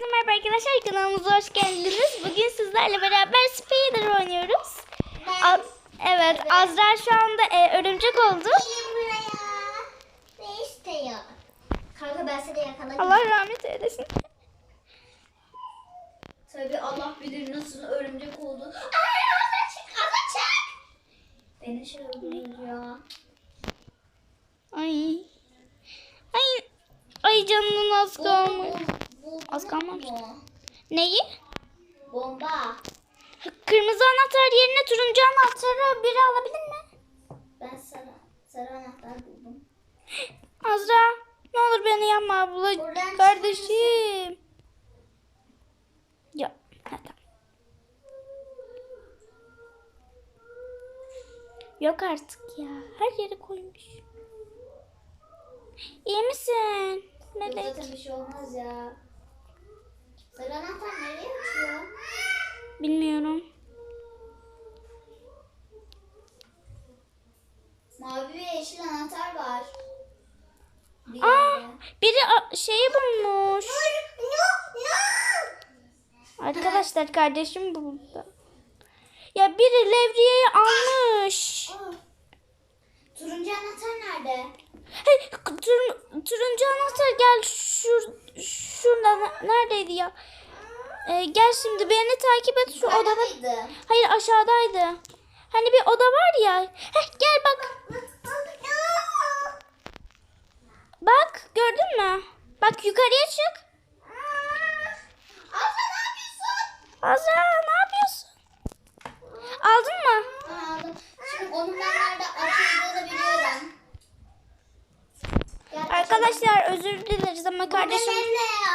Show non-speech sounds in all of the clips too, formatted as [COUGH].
merhaba arkadaşlar kanalımıza hoş geldiniz. Bugün sizlerle beraber Spider oynuyoruz. A- evet, Azra şu anda e, örümcek oldu. Ne istiyor? Kanka ben seni yakaladım. Allah rahmet eylesin. Tabii Allah bilir nasıl örümcek oldu. Ay ağzına çık. Ağzına çık. Beni şey öldürür ya. Ay. Ay. Ay canının az kalmış. Az kalmamış. Neyi? Bomba. Kırmızı anahtar yerine turuncu anahtarı biri alabilir mi? Ben sarı, sarı anahtar buldum. Azra ne olur beni yapma abla. Buradan Kardeşim. Ya. ha, tamam. Yok artık ya. Her yere koymuş. İyi misin? Melek. zaten bir şey olmaz ya. Sarı anahtar nereye açıyor? Bilmiyorum. Mavi ve yeşil anahtar var. Bir Aa, biri şeyi bulmuş. Arkadaşlar kardeşim buldu. Ya biri levriyeyi almış. Turuncu anahtar nerede? Hey, tur, turuncu anahtar gel şur, şurada ne- neredeydi ya? Ee, gel şimdi beni takip et şu Yukarıda odada. mıydı? Hayır aşağıdaydı. Hani bir oda var ya. Heh, gel bak. Bak gördün mü? Bak yukarıya çık. Abla ne yapıyorsun? Azra ne yapıyorsun? Aldın mı? Aldım. Şimdi nerede açıldığını biliyorum. Arkadaşlar özür dileriz ama. Kardeşim.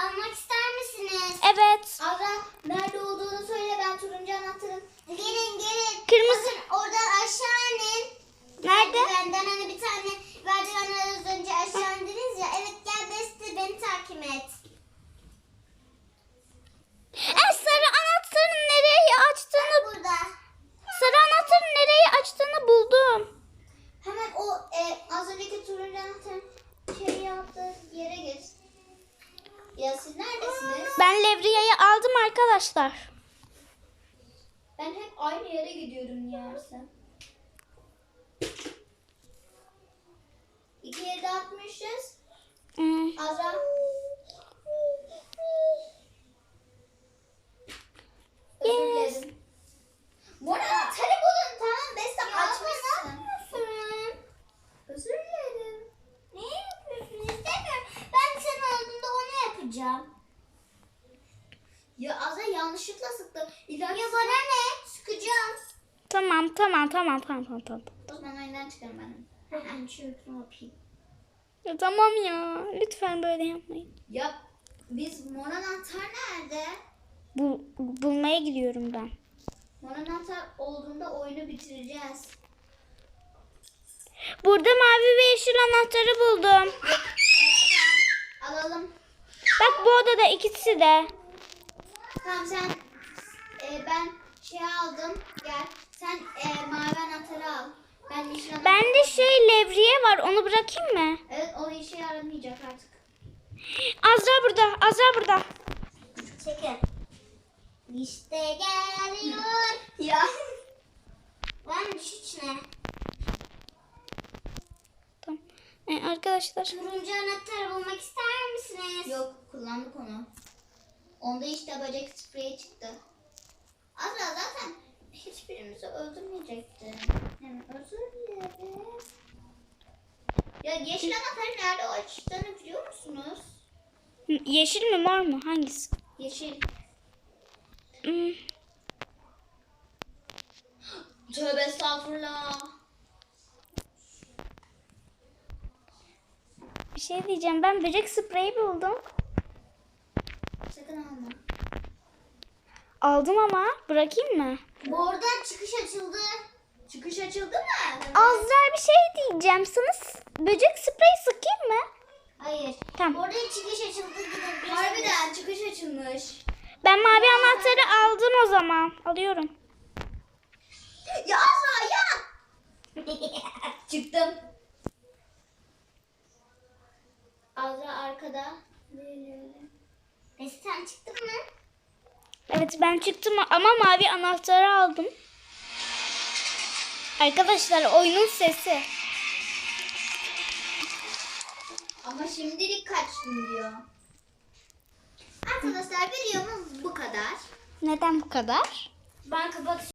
almak ister misiniz? Evet. Abla nerede olduğunu söyle ben turuncu anahtarın. Gelin gelin. Kırmızı. Bakın oradan aşağı inin. Nerede? Merdivenden hani bir tane merdivenden az önce aşağı indiniz ya. Evet gel Besti beni takip et. E, sarı anahtarın nereye açtığını Burada. sarı anahtarın nereye açtığını buldum. Hemen o e, az önceki turuncu anahtarın şey yaptığı yere geç. Ya siz neredesiniz? Ben levriyeyi aldım arkadaşlar. Ben hep aynı yere gidiyorum niyeyse. İki yerde atmışız. Hmm. Azra. Özür Yes. dilerim. Mor anahtarı bulun tamam. Beste Ya açmışsın. ne yapıyorsun? Özür dilerim. Ne yapıyorsun? İstemiyorum. Ben sen olduğunda onu yapacağım. Ya Azra yanlışlıkla sıktı. İlahi Ya bana ne? Sıkacağım. Tamam tamam tamam tamam tamam tamam. O zaman oyundan çıkarım ben. Ben ne yapayım? Ya tamam ya. Lütfen böyle yapmayın. Ya biz mor anahtar nerede? Bu bulmaya gidiyorum ben. Mor anahtar olduğunda oyunu bitireceğiz. Burada mavi ve yeşil anahtarı buldum. Alalım. Bak bu odada ikisi de. Tamam sen e, ben şey aldım. Gel. Sen e, mavi anahtarı al. Ben yeşil anahtarı Bende şey levriye var onu bırakayım mı? Evet o işe yaramayacak artık. Azra burada. Azra burada. Çekin. İşte geliyor. Ya. Varmış içine. Tamam. Ee, arkadaşlar. Turuncu anahtarı bulmak ister misiniz? Yok kullandık onu. Onda işte böcek spreyi çıktı. Azra zaten hiçbirimizi öldürmeyecekti. Yani özür dilerim. Ya yeşil anahtarı nerede açtığını biliyor musunuz? Yeşil mi mor mu? Hangisi? Yeşil. Hmm. Tövbe estağfurullah. Bir şey diyeceğim. Ben böcek spreyi buldum. Sakın alma. Aldım ama bırakayım mı? Bu oradan çıkış açıldı. Çıkış açıldı mı? Azra bir şey diyeceğim. Sana böcek spreyi sıkayım mı? Hayır. Tamam. Oradan çıkış açıldı. Gidebilirsiniz. Harbiden çıkış açılmış. Ben mavi anahtarı aldım o zaman. Alıyorum. Ya Azra ya. [LAUGHS] Çıktım. Azra arkada. Böyle öyle. Beste sen çıktın mı? Evet ben çıktım ama mavi anahtarı aldım. Arkadaşlar oyunun sesi. Ama şimdilik kaçtım diyor. Arkadaşlar videomuz bu kadar. Neden bu kadar? Ben kapatıyorum.